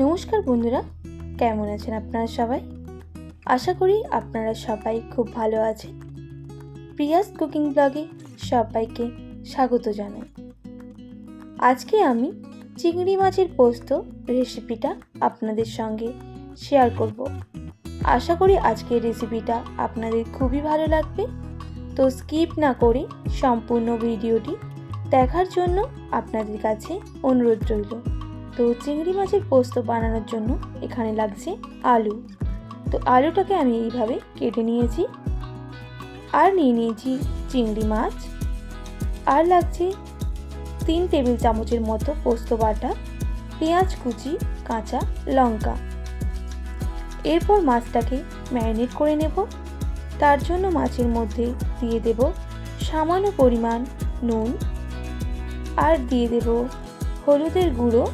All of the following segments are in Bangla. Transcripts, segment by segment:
নমস্কার বন্ধুরা, কেমন আছেন আপনারা সবাই? আশা করি আপনারা সবাই খুব ভালো আছেন। প্রিয়াস কুকিং ব্লগে সবাইকে স্বাগত জানাই। আজকে আমি চিংড়ি মাছের পোস্ত রেসিপিটা আপনাদের সঙ্গে শেয়ার করব। আশা করি আজকের রেসিপিটা আপনাদের খুবই ভালো লাগবে। তো স্কিপ না করে সম্পূর্ণ ভিডিওটি দেখার জন্য আপনাদের কাছে অনুরোধ রইল। তো চিংড়ি মাছের পোস্ত বানানোর জন্য এখানে লাগছে আলু। তো আলুটাকে আমি এইভাবে কেটে নিয়েছি আর নিয়ে নিয়েছি চিংড়ি মাছ। আর লাগছে তিন টেবিল চামচের মতো পোস্ত বাটা, পেঁয়াজ কুচি, কাঁচা লঙ্কা। এরপর মাছটাকে ম্যারিনেট করে নেব। তার জন্য মাছের মধ্যে দিয়ে দেব সামান্য পরিমাণ নুন। আর দিয়ে দেব হলুদের গুঁড়ো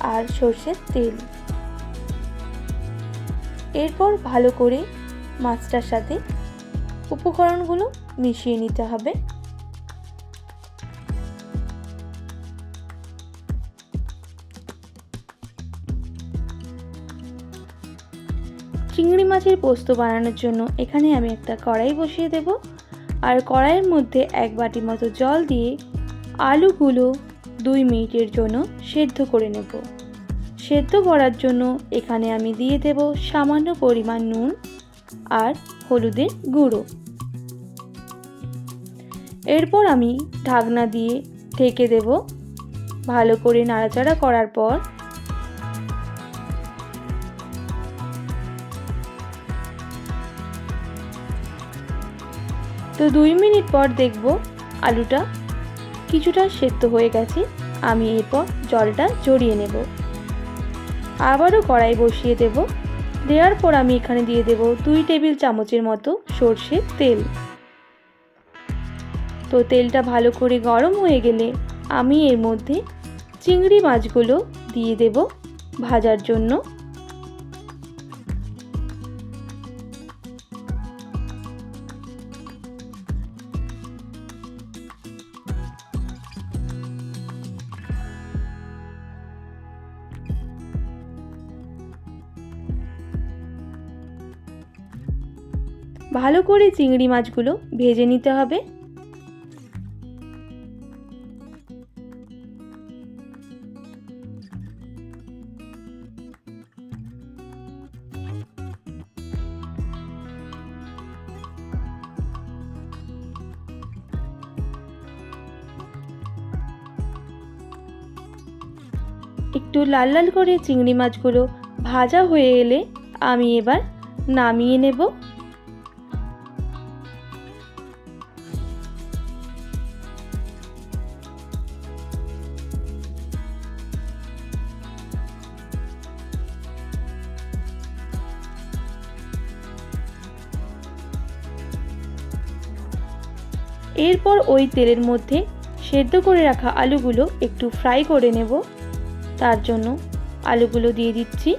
আর সর্ষের তেল। এরপর ভালো করে মাছটার সাথে উপকরণগুলো মিশিয়ে নিতে হবে। চিংড়ি মাছের পোস্ত বানানোর জন্য এখানে আমি একটা কড়াই বসিয়ে দেব। আর কড়াইয়ের মধ্যে এক বাটি মতো জল দিয়ে আলুগুলো দুই মিনিটের জন্য সেদ্ধ করে নেব। সেদ্ধ করার জন্য এখানে আমি দিয়ে দেব সামান্য পরিমাণ নুন আর হলুদের গুঁড়ো। এরপর আমি ঢাকনা দিয়ে ঢেকে দেব। ভালো করে নাড়াচাড়া করার পর তো দুই মিনিট পর দেখব আলুটা কিছুটা সেদ্ধ হয়ে গেছে, আমি এরপর জলটা জড়িয়ে নেব। আবারও কড়াই বসিয়ে দেব। দেওয়ার পর আমি এখানে দিয়ে দেব দুই টেবিল চামচের মতো সর্ষের তেল। তো তেলটা ভালো করে গরম হয়ে গেলে আমি এর মধ্যে চিংড়ি মাছগুলো দিয়ে দেব ভাজার জন্য। ভালো করে চিংড়ি মাছগুলো ভেজে নিতে হবে। একটু লাল লাল করে চিংড়ি মাছগুলো ভাজা হয়ে এলে আমি এবার নামিয়ে নেব। এরপর ওই তেলের মধ্যে সেদ্ধ করে রাখা আলুগুলো একটু ফ্রাই করে নেব। তার জন্য আলুগুলো দিয়ে দিচ্ছি।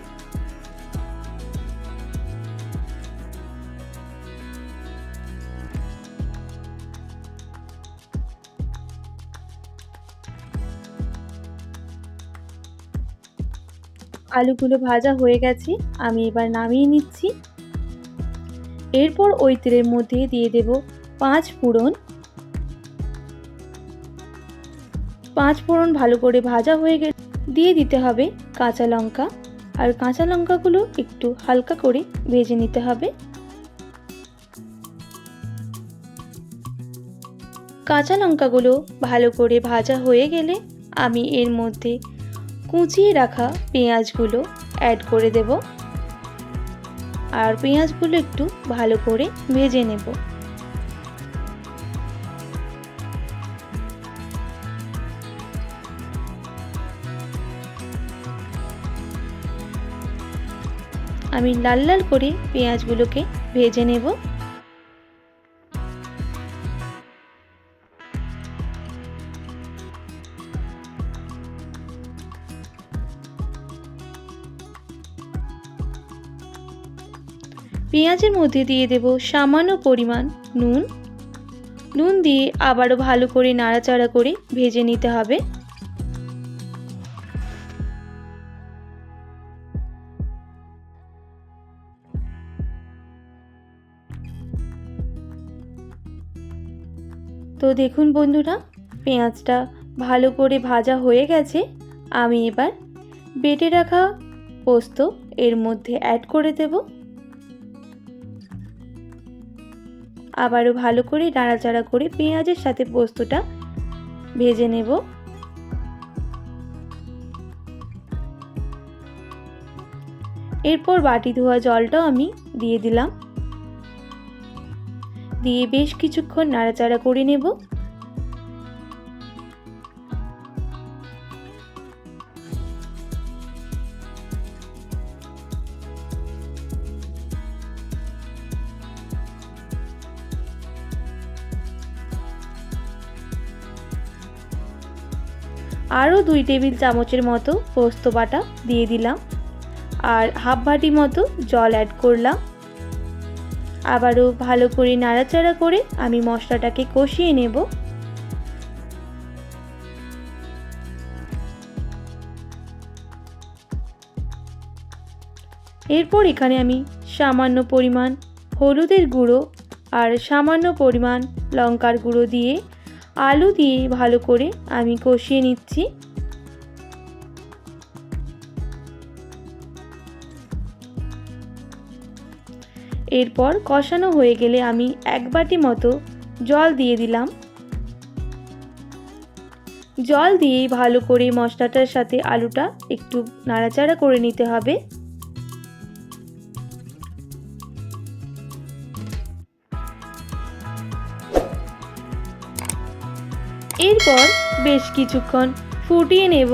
আলুগুলো ভাজা হয়ে গেছে, আমি এবার নামিয়ে নিচ্ছি। এরপর ওই তেলের মধ্যে দিয়ে দেব পাঁচ ফোড়ন পাঁচ ফোড়ন ভালো করে ভাজা হয়ে গেলে দিয়ে দিতে হবে কাঁচা লঙ্কা। আর কাঁচা লঙ্কাগুলো একটু হালকা করে ভেজে নিতে হবে। কাঁচা লঙ্কাগুলো ভালো করে ভাজা হয়ে গেলে আমি এর মধ্যে কুচিয়ে রাখা পেঁয়াজগুলো অ্যাড করে দেব। আর পেঁয়াজগুলো একটু ভালো করে ভেজে নেব। আমি লাল লাল করে পেঁয়াজগুলোকে ভেজে নেব। পেঁয়াজের মধ্যে দিয়ে দেব সামান্য পরিমাণ নুন। নুন দিয়ে আবারও ভালো করে নাড়াচাড়া করে ভেজে নিতে হবে। তো দেখুন বন্ধুরা, পেঁয়াজটা ভালো করে ভাজা হয়ে গেছে। আমি এবার বেটে রাখা পোস্ত এর মধ্যে অ্যাড করে দেব। আবারও ভালো করে নাড়াচাড়া করে পেঁয়াজের সাথে পোস্তটা ভেজে নেব। এরপর বাটি ধোয়া জলটাও আমি দিয়ে দিলাম। দিয়ে বেশ কিছুক্ষণ নাড়াচাড়া করে নেব। আরও দুই টেবিল চামচের মতো পোস্ত বাটা দিয়ে দিলাম। আর হাফ বাটি মতো জল অ্যাড করলাম। আবারও ভালো করে নাড়াচাড়া করে আমি মশলাটাকে কষিয়ে নেব। এরপর এখানে আমি সামান্য পরিমাণ হলুদের গুঁড়ো আর সামান্য পরিমাণ লঙ্কার গুঁড়ো দিয়ে আলু দিয়ে ভালো করে আমি কষিয়ে নিচ্ছি। এরপর কষানো হয়ে গেলে আমি এক বাটি মতো জল দিয়ে দিলাম। জল দিয়েই ভালো করে মশলাটার সাথে আলুটা একটু নাড়াচাড়া করে নিতে হবে। এরপর বেশ কিছুক্ষণ ফুটিয়ে নেব।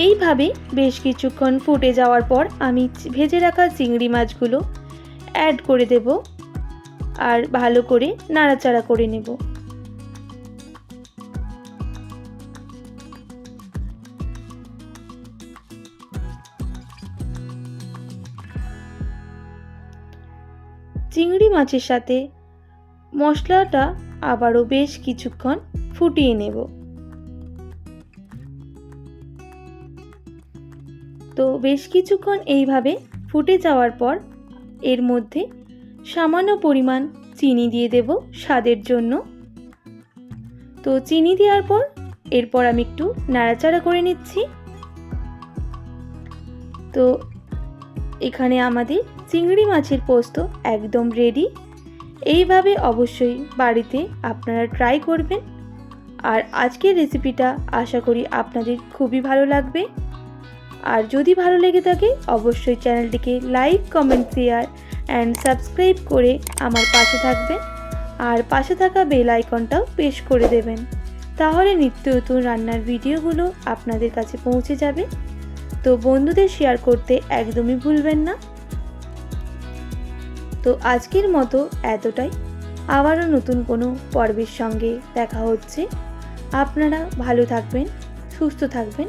এইভাবে বেশ কিছুক্ষণ ফুটে যাওয়ার পর আমি ভেজে রাখা চিংড়ি মাছগুলো অ্যাড করে দেব আর ভালো করে নাড়াচাড়া করে নেব। চিংড়ি মাছের সাথে মশলাটা আবারও বেশ কিছুক্ষণ ফুটিয়ে নেব। তো বেশ কিছুক্ষণ এইভাবে ফুটে যাওয়ার পর এর মধ্যে সামান্য পরিমাণ চিনি দিয়ে দেব স্বাদের জন্য। তো চিনি দেওয়ার পর এরপর আমি একটু নাড়াচাড়া করে নিচ্ছি। তো এখানে আমাদের চিংড়ি মাছের পোস্ত একদম রেডি এইভাবে অবশ্যই বাড়িতে আপনারা ট্রাই করবেন। আর আজকের রেসিপিটা আশা করি আপনাদের খুবই ভালো লাগবে। আর যদি ভালো লেগে থাকে, অবশ্যই চ্যানেলটিকে like, comment, share and subscribe করে আমার পাশে থাকবেন। আর পাশে থাকা বেল আইকনটাও প্রেস করে দেবেন। তাহলে নিত্য নতুন রান্নার ভিডিওগুলো আপনাদের কাছে পৌঁছে যাবে। তো বন্ধুদের শেয়ার করতে একদমই ভুলবেন না। তো আজকের মতো এতটাই। আবারও নতুন কোনো পর্বের সঙ্গে দেখা হচ্ছে। আপনারা ভালো থাকবেন, সুস্থ থাকবেন।